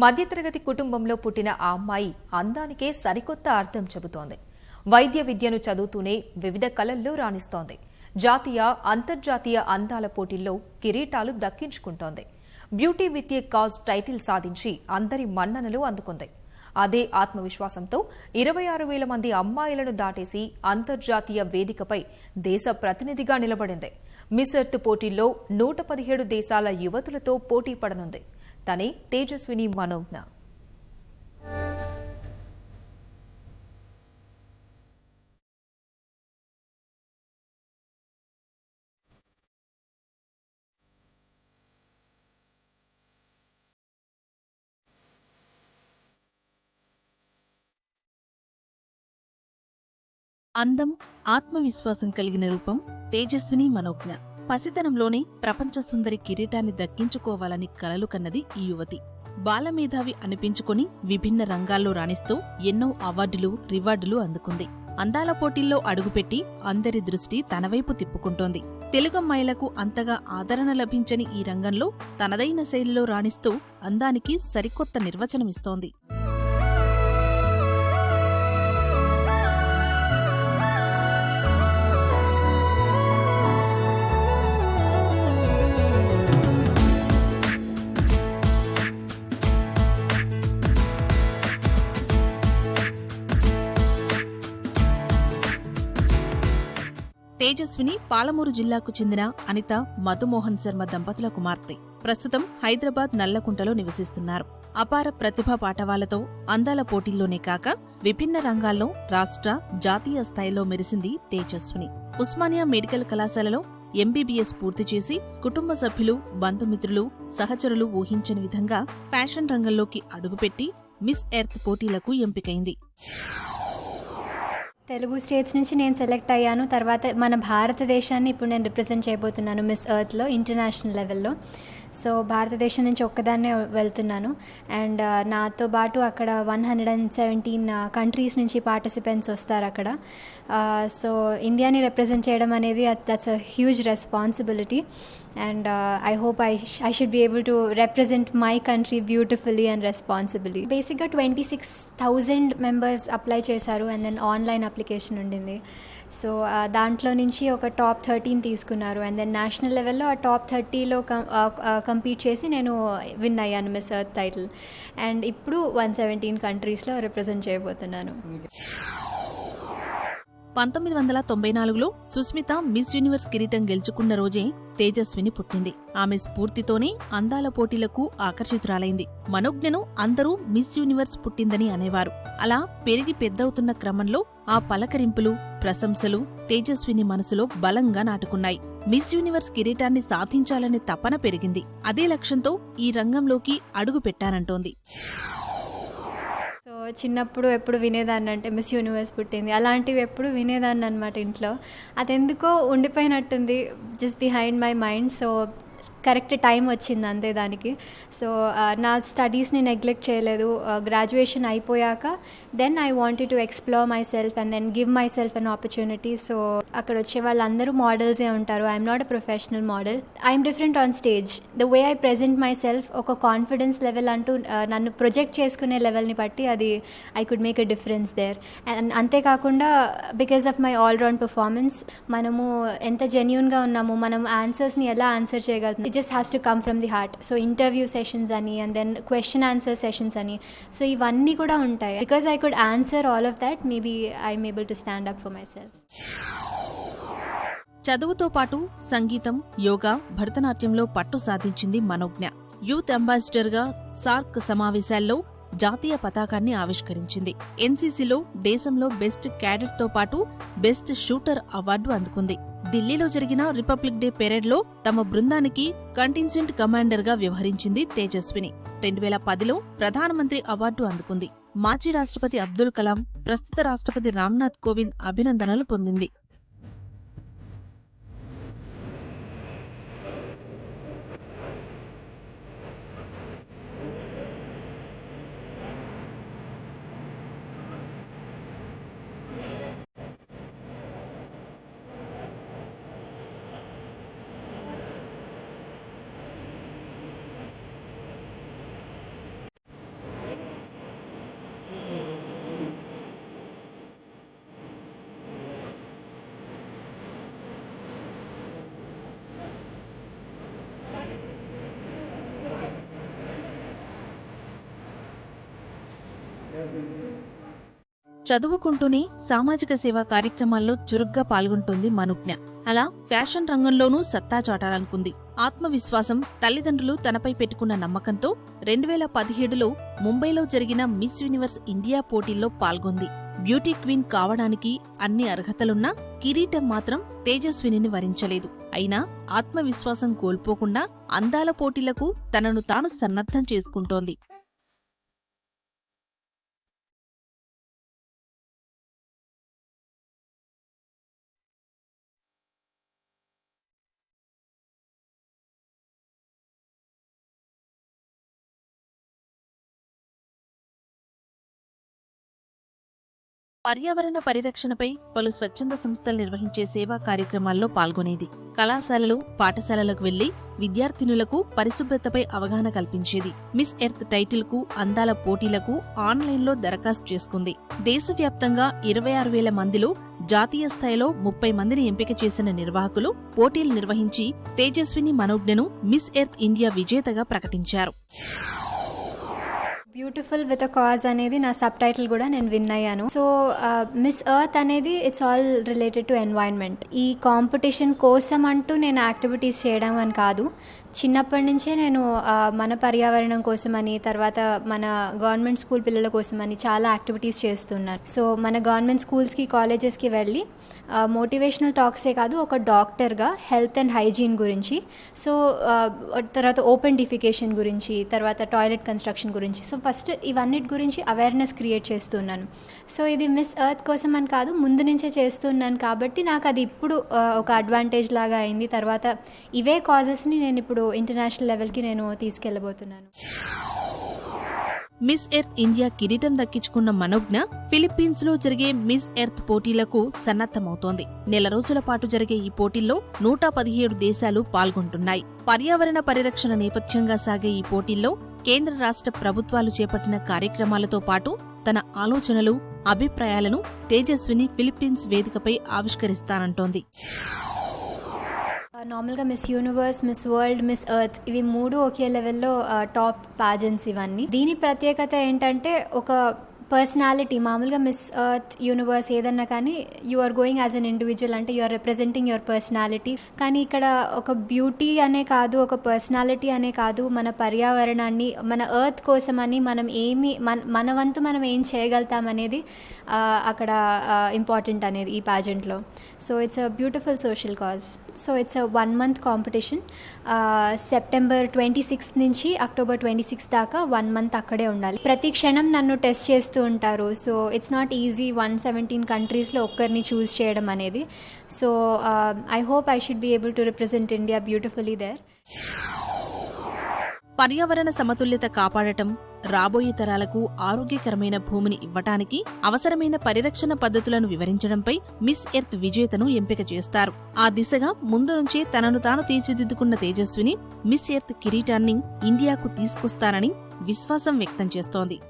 మధ్యతరగతి కుటుంబంలో పుట్టిన ఆ అమ్మాయి అందానికే సరికొత్త అర్థం చెబుతోంది. వైద్య విద్యను చదువుతూనే వివిధ కళల్లో రాణిస్తోంది. జాతీయ అంతర్జాతీయ అందాల పోటీల్లో కిరీటాలు దక్కించుకుంటోంది. Beauty with a cause title సాధించి అందరి మన్ననలు అందుకుంది. అదే ఆత్మవిశ్వాసంతో ఇరవై ఆరు వేల మంది అమ్మాయిలను దాటేసి అంతర్జాతీయ వేదికపై దేశ ప్రతినిధిగా నిలబడింది. మిస్ ఎర్త్ పోటీల్లో నూట పదిహేడు దేశాల యువతులతో పోటీ పడనుంది. తనే తేజస్విని మనోజ్ఞ అందం ఆత్మవిశ్వాసం కలిగిన రూపం తేజస్విని మనోజ్ఞ పసితనంలోనే ప్రపంచ సుందరి కిరీటాన్ని దక్కించుకోవాలని కలలు కన్నది ఈ యువతి. బాలమేధావి అనిపించుకొని విభిన్న రంగాల్లో రాణిస్తూ ఎన్నో అవార్డులు రివార్డులు అందుకుంది. అందాల పోటీల్లో అడుగుపెట్టి అందరి దృష్టి తనవైపు తిప్పుకుంటోంది. తెలుగమ్మాయిలకు అంతగా ఆదరణ లభించని ఈ రంగంలో తనదైన శైలిలో రాణిస్తూ అందానికి సరికొత్త నిర్వచనమిస్తోంది. తేజస్విని పాలమూరు జిల్లాకు చెందిన అనిత మధుమోహన్ శర్మ దంపతుల కుమార్తె. ప్రస్తుతం హైదరాబాద్ నల్లకుంటలో నివసిస్తున్నారు. అపార ప్రతిభా పాటవాలతో అందాల పోటీల్లోనే కాక విభిన్న రంగాల్లో రాష్ట్ర జాతీయ స్థాయిలో మెరిసింది తేజస్విని. ఉస్మానియా మెడికల్ కళాశాలలో ఎంబీబీఎస్ పూర్తి చేసి కుటుంబ సభ్యులు బంధుమిత్రులు సహచరులు ఊహించని విధంగా ఫ్యాషన్ రంగంలోకి అడుగుపెట్టి మిస్ ఎర్త్ పోటీలకు ఎంపికైంది. తెలుగు స్టేట్స్ నుంచి నేను సెలెక్ట్ అయ్యాను. తర్వాత మన భారతదేశాన్ని ఇప్పుడు నేను రిప్రజెంట్ చేయబోతున్నాను మిస్ ఎర్త్లో ఇంటర్నేషనల్ లెవెల్లో. సో భారతదేశం నుంచి ఒక్కదాన్నే వెళ్తున్నాను. అండ్ నాతో పాటు అక్కడ one hundred and seventeen countries నుంచి పార్టిసిపెంట్స్ వస్తారు అక్కడ. సో ఇండియాని రిప్రజెంట్ చేయడం అనేది that's a huge responsibility and I hope I I should be able to represent my country beautifully and responsibly బేసిక్గా twenty six thousand members apply చేశారు and then online application ఉండింది. So దాంట్లో నుంచి ఒక top thirteen తీసుకున్నారు. And then national లెవెల్లో ఆ top థర్టీలో కంపీట్ చేసి నేను విన్ అయ్యాను మిస్ ఎర్త్ టైటిల్. అండ్ ఇప్పుడు వన్ సెవెంటీన్ కంట్రీస్లో రిప్రజెంట్ చేయబోతున్నాను. పంతొమ్మిది వందల తొంభై నాలుగులో సుస్మిత మిస్ యూనివర్స్ కిరీటం గెలుచుకున్న రోజే తేజస్విని పుట్టింది. ఆమె స్ఫూర్తితోనే అందాల పోటీలకు ఆకర్షితురాలైంది. మనోజ్ఞను అందరూ మిస్ యూనివర్స్ పుట్టిందని అనేవారు. అలా పెరిగి పెద్దవుతున్న క్రమంలో ఆ పలకరింపులు ప్రశంసలు తేజస్విని మనసులో బలంగా నాటుకున్నాయి. మిస్ యూనివర్స్ కిరీటాన్ని సాధించాలనే తపన పెరిగింది. అదే లక్ష్యంతో ఈ రంగంలోకి అడుగు పెట్టానంటోంది చిన్నప్పుడు ఎప్పుడు వినేదాన్ని అంటే మిస్ యూనివర్స్ పుట్టింది. అలాంటివి ఎప్పుడు వినేదాన్ని అనమాట ఇంట్లో. అది ఎందుకో ఉండిపోయినట్టుంది. Just behind my mind so correct time వచ్చింది అంతే దానికి. సో నా స్టడీస్ని నెగ్లెక్ట్ చేయలేదు. గ్రాడ్యుయేషన్ అయిపోయాక then I wanted to explore myself and then give myself an opportunity so అక్కడ వచ్చే వాళ్ళందరూ మోడల్సే ఉంటారు. I'm not a professional model I'm different on stage the way I present myself ఒక కాన్ఫిడెన్స్ లెవెల్ అంటూ నన్ను ప్రొజెక్ట్ చేసుకునే లెవెల్ని బట్టి అది I could make a difference there and అంతేకాకుండా because of my all round performance మనము ఎంత జెన్యున్గా ఉన్నాము మనం ఆన్సర్స్ని ఎలా ఆన్సర్ చేయగలుగుతాం it just has to come from the heart so interview sessions అని and then question answer sessions అని సో ఇవన్నీ కూడా ఉంటాయి. Because I could answer all of that maybe I'm able to stand up for myself చదువుతో పాటు సంగీతం యోగా భరతనాట్యంలో పట్టు సాధించింది మనోజ్ఞ. యూత్ అంబాసిడర్గా సార్క్ సమావేశాల్లో జాతీయ పతాకాన్ని ఆవిష్కరించింది. ఎన్సీసీలో దేశంలో బెస్ట్ క్యాడెట్తో పాటు బెస్ట్ షూటర్ అవార్డు అందుకుంది. ఢిల్లీలో జరిగిన రిపబ్లిక్ డే పెరేడ్లో తమ బృందానికి కంటింజెంట్ కమాండర్గా వ్యవహరించింది తేజస్విని. రెండు వేల పదిలో ప్రధానమంత్రి అవార్డు అందుకుంది. మాజీ రాష్ట్రపతి అబ్దుల్ కలాం ప్రస్తుత రాష్ట్రపతి రామ్నాథ్ కోవింద్ అభినందనలు పొందింది. చదువుకుంటూనే సామాజిక సేవా కార్యక్రమాల్లో చురుగ్గా పాల్గొంటుంది మనుజ్ఞ. అలా ఫ్యాషన్ రంగంలోనూ సత్తా చాటాలనుకుంది. ఆత్మవిశ్వాసం తల్లిదండ్రులు తనపై పెట్టుకున్న నమ్మకంతో రెండు వేల పదిహేడులో ముంబైలో జరిగిన మిస్ యూనివర్స్ ఇండియా పోటీల్లో పాల్గొంది. బ్యూటీ క్వీన్ కావడానికి అన్ని అర్హతలున్నా కిరీటం మాత్రం తేజస్వినిని వరించలేదు. అయినా ఆత్మవిశ్వాసం కోల్పోకుండా అందాల పోటీలకు తనను తాను సన్నద్ధం చేసుకుంటోంది. పర్యావరణ పరిరక్షణపై పలు స్వచ్ఛంద సంస్థలు నిర్వహించే సేవా కార్యక్రమాల్లో పాల్గొనేది. కళాశాలలు పాఠశాలలకు వెళ్ళి విద్యార్థినులకు పరిశుభ్రతపై అవగాహన కల్పించేది. మిస్ ఎర్త్ టైటిల్కు అందాల పోటీలకు ఆన్లైన్లో దరఖాస్తు చేసుకుంది. దేశవ్యాప్తంగా ఇరవై ఆరు వేల మందిలో జాతీయ స్థాయిలో ముప్పై మందిని ఎంపిక చేసిన నిర్వాహకులు పోటీలు నిర్వహించి తేజస్విని మనోజ్ఞను మిస్ ఎర్త్ ఇండియా విజేతగా ప్రకటించారు. బ్యూటిఫుల్ విత్ అ కాజ్ అనేది నా సబ్ టైటిల్ కూడా నేను విన్ అయ్యాను. సో మిస్ ఎర్త్ అనేది it's all related to environment ఈ కాంపిటీషన్ కోసం అంటూ నేను యాక్టివిటీస్ చేయడం అని కాదు. చిన్నప్పటి నుంచే నేను మన పర్యావరణం కోసమని తర్వాత మన గవర్నమెంట్ స్కూల్ పిల్లల కోసమని చాలా యాక్టివిటీస్ చేస్తున్నాను సో మన గవర్నమెంట్ స్కూల్స్కి కాలేజెస్కి వెళ్ళి మోటివేషనల్ టాక్సే కాదు ఒక డాక్టర్గా హెల్త్ అండ్ హైజీన్ గురించి సో తర్వాత ఓపెన్ డిఫికేషన్ గురించి తర్వాత టాయిలెట్ కన్స్ట్రక్షన్ గురించి. సో ఫస్ట్ ఇవన్నిటి గురించి అవేర్నెస్ క్రియేట్ చేస్తున్నాను. సో ఇది మిస్ ఎర్త్ కోసం అని కాదు ముందు నుంచే చేస్తున్నాను కాబట్టి నాకు అది ఇప్పుడు ఒక అడ్వాంటేజ్ లాగా అయింది. తర్వాత ఇవే కాజెస్ని నేను ఇప్పుడు ఇంటర్నేషనల్ లెవెల్కి నేను తీసుకెళ్ళబోతున్నాను. మిస్ ఎర్త్ ఇండియా కిరీటం దక్కించుకున్న మనోజ్ఞ ఫిలిప్పీన్స్లో జరిగే మిస్ ఎర్త్ పోటీలకు సన్నద్ధమవుతోంది. నెల రోజుల పాటు జరిగే ఈ పోటీల్లో నూట పదిహేడు దేశాలు పాల్గొంటున్నాయి. పర్యావరణ పరిరక్షణ నేపథ్యంగా సాగే ఈ పోటీల్లో కేంద్ర రాష్ట్ర ప్రభుత్వాలు చేపట్టిన కార్యక్రమాలతో పాటు తన ఆలోచనలు అభిప్రాయాలను తేజస్విని ఫిలిప్పీన్స్ వేదికపై ఆవిష్కరిస్తానంటోంది. నార్మల్గా Miss Universe Miss World Miss Earth ఇవి మూడు ఒకే లెవెల్లో టాప్ పాజెంట్స్ ఇవన్నీ. దీని ప్రత్యేకత ఏంటంటే ఒక పర్సనాలిటీ మామూలుగా మిస్ ఎర్త్ యూనివర్స్ ఏదన్నా కానీ you are going as an individual అంటే you are representing your personality కానీ ఇక్కడ ఒక బ్యూటీ అనే కాదు ఒక పర్సనాలిటీ అనే కాదు మన పర్యావరణాన్ని మన ఎర్త్ కోసమని మనం ఏమి మన మన వంతు మనం ఏం చేయగలుగుతాం అనేది అక్కడ ఇంపార్టెంట్ అనేది ఈ పాజెంట్లో so it's a beautiful social cause so it's a one month competition September twenty sixth నుంచి అక్టోబర్ ట్వంటీ సిక్స్త్ దాకా వన్ మంత్ అక్కడే ఉండాలి. ప్రతి క్షణం నన్ను టెస్ట్ చేస్తూ ఉంటారు. So it's not easy one seventeen కంట్రీస్లో ఒక్కరిని చూస్ చేయడం అనేది. So I hope I should be able to represent India beautifully there పర్యావరణ సమతుల్యత కాపాడటం రాబోయే తరాలకు ఆరోగ్యకరమైన భూమిని ఇవ్వటానికి అవసరమైన పరిరక్షణ పద్ధతులను వివరించడంపై మిస్ ఎర్త్ విజేతను ఎంపిక చేస్తారు. ఆ దిశగా ముందు నుంచే తనను తాను తీర్చిదిద్దుకున్న తేజస్విని మిస్ ఎర్త్ కిరీటాన్ని ఇండియాకు తీసుకొస్తానని విశ్వాసం వ్యక్తం చేస్తోంది.